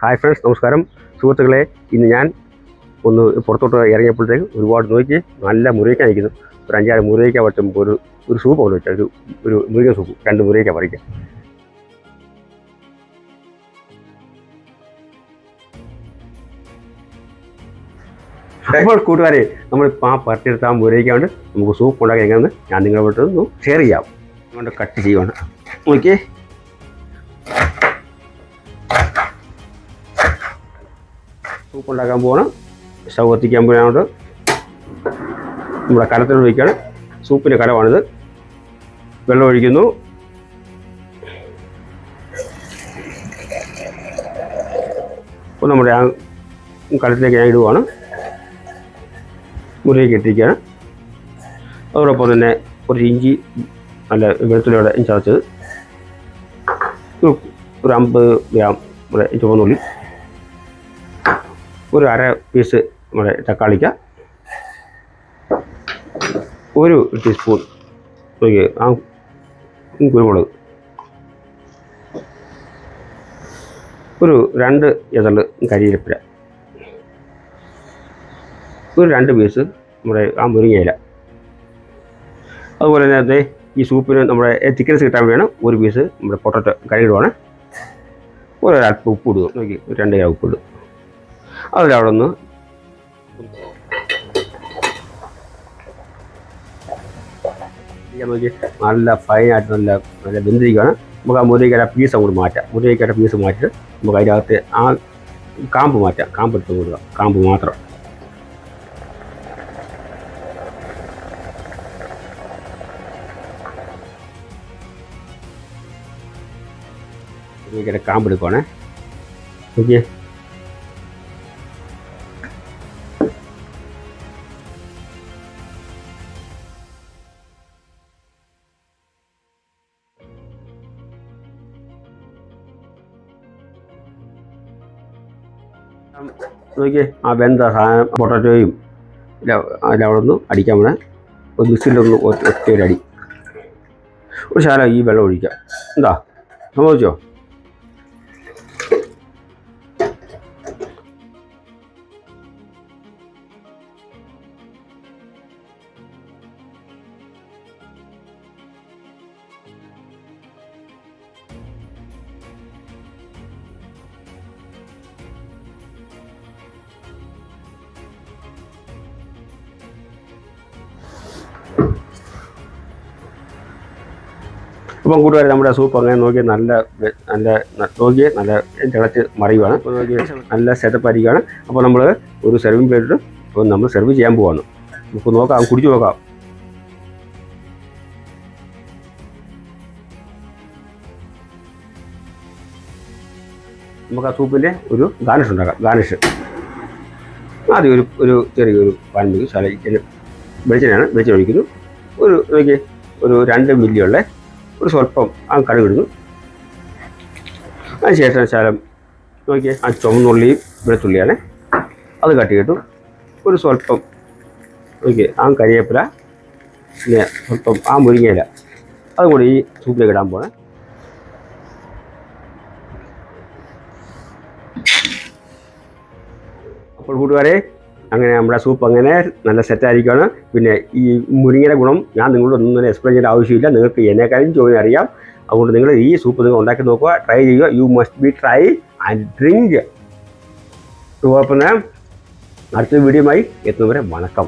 Hi friends നമസ്കാരം. സുഹൃത്തുക്കളെ ഇന്ന് ഞാൻ ഒന്ന് പുറത്തോട്ട് ഇറങ്ങിയപ്പോഴത്തേക്ക് ഒരുപാട് നോക്കി നല്ല മുറിയിക്കാൻ അയക്കുന്നു ഒരു അഞ്ചാറ് മുറിയിക്കാൻ പറ്റും ഒരു ഒരു സൂപ്പ് കൊണ്ട് വെച്ചാൽ ഒരു ഒരു മുരിക സൂപ്പ് രണ്ട് മുറിയിക്കാൻ പറിക്കാം അപ്പോൾ കൂട്ടുകാരെ നമ്മൾ ആ പറിച്ചെടുത്ത് ആ മുരയ്ക്കാണ്ട് നമുക്ക് സൂപ്പ് ഉണ്ടാക്കി എങ്ങനെയെന്ന് ഞാൻ നിങ്ങളെ വീട്ടിൽ ഒന്ന് ഷെയർ ചെയ്യാം. അതുകൊണ്ട് കട്ട് ചെയ്യുവാണ്. നോക്കിയേ. സൂപ്പ് ഉണ്ടാക്കാൻ പോകണം സ്റ്റൗ കത്തിക്കാൻ പോകാനുണ്ട് നമ്മുടെ കലത്തിൽ ഒഴിക്കുകയാണ് സൂപ്പിന്റെ കലമാണിത്. വെള്ളം ഒഴിക്കുന്നു. അപ്പോൾ നമ്മുടെ ആ കലത്തിലേക്ക് ഞാൻ ഇടുവാണ്. മുറിയിലേക്ക് ഇട്ടിരിക്കുകയാണ്. അതോടൊപ്പം തന്നെ കുറച്ച് ഇഞ്ചി നല്ല വെളുത്തുള്ളിയോടെ ചതച്ചത് ഒരു അമ്പത് ഗ്രാം ഇവിടെ ചുവന്നുള്ളി ഒരു അര പീസ് നമ്മുടെ തക്കാളിക്ക ഒരു ടീസ്പൂൺ നോക്കി ആ കുരുമുളക്. ഒരു രണ്ട് ഇതൾ കരിയിലപ്പില ഒരു രണ്ട് പീസ് നമ്മുടെ ആ മുരിങ്ങയില. അതുപോലെ ദേ ഈ സൂപ്പിന് നമ്മുടെ തിക്കനസ് കിട്ടാൻ വേണം ഒരു പീസ് നമ്മുടെ പൊട്ടറ്റോ കഴുകിടുവാണ് ഒരു ഉപ്പ് ഇടുക. നോക്കി രണ്ട് കിലോ ഉപ്പ് ഇടും അതിലവിടെ ചെയ്യാൻ നോക്കി. നല്ല ഫൈനായിട്ട് നല്ല നല്ല വെന്തിരിക്കുകയാണ് നമുക്ക് ആ മുരിക്കയുടെ പീസ് അങ്ങോട്ട് മാറ്റാം. മുരിക്കയുടെ പീസ് മാറ്റിയിട്ട് നമുക്ക് അതിന്റെ അകത്ത് ആ കാമ്പ് മാറ്റാം. കാമ്പ് എടുത്ത് കൊടുക്കുക കാമ്പ് മാത്രം. മുരിക്കയുടെ കാമ്പ് എടുക്കുവാണേ. നോക്കിയേ. നോക്കിയേ ആ വെന്ത സാധനം പൊട്ടറ്റോയും അതിലവിടെ ഒന്ന് അടിക്കാൻ വേണേ ഒരു മിക്സിലൊന്ന് ഒറ്റ ഒരു അടി. ഒരു ശാലം ഈ വെള്ളം ഒഴിക്കാം. എന്താ? സമ്മതിച്ചോ അപ്പം കൂടുതൽ നമ്മുടെ സൂപ്പ് അങ്ങനെ നോക്കി നല്ല നല്ല നോക്കിയ നോക്കി നല്ല തിളച്ച് മറിയുവാണ് അപ്പോൾ നോക്കി നല്ല സെറ്റപ്പ് ആയിരിക്കുകയാണ്. അപ്പോൾ നമ്മൾ ഒരു സെർവിങ് പ്ലേറ്റ് ഇപ്പോൾ നമ്മൾ സെർവ് ചെയ്യാൻ പോവാണ്. നമുക്ക് നോക്കാം കുടിച്ചു നോക്കാം. നമുക്ക് ആ സൂപ്പിന്റെ ഒരു ഗാർണിഷ് ഉണ്ടാക്കാം. ഗാർണിഷ് ആദ്യം ഒരു ഒരു ചെറിയൊരു പാൻമിക്ക് ശാല വെളിച്ചെണ്ണയാണ് വെളിച്ചെണ്ണ ഒഴിക്കുന്നു. ഒരു നോക്കി ഒരു രണ്ട് മില്ലിയുള്ള ഒരു സ്വല്പം ആ കടുകിടുന്നു അതിനുശേഷം ശാലം നോക്കിയേ ആ ചുവന്നുള്ളിയും വെളുത്തുള്ളിയാണ് അത് കട്ടിയിട്ടു ഒരു സ്വല്പം നോക്കിയേ ആ കരിവേപ്പില പിന്നെ സ്വല്പം ആ മുരിങ്ങയില അതും കൂടി ഈ സൂപ്പിലേക്ക് ഇടാൻ പോണേ. അപ്പോൾ കൂട്ടുകാരെ അങ്ങനെ നമ്മുടെ സൂപ്പ് അങ്ങനെ നല്ല സെറ്റായിരിക്കുകയാണ് പിന്നെ ഈ മുരിങ്ങയുടെ ഗുണം ഞാൻ നിങ്ങളോട് ഒന്നും തന്നെ എക്സ്പ്ലെയിൻ ചെയ്യേണ്ട ആവശ്യമില്ല. നിങ്ങൾക്ക് എന്നെക്കാളും ചോദ്യം അറിയാം. അതുകൊണ്ട് നിങ്ങൾ ഈ സൂപ്പ് നിങ്ങൾ ഉണ്ടാക്കി നോക്കുക ട്രൈ ചെയ്യുക. You must be try and drink പിന്നെ അടുത്ത വീഡിയോയുമായി എത്തുന്നവരെ വണക്കം.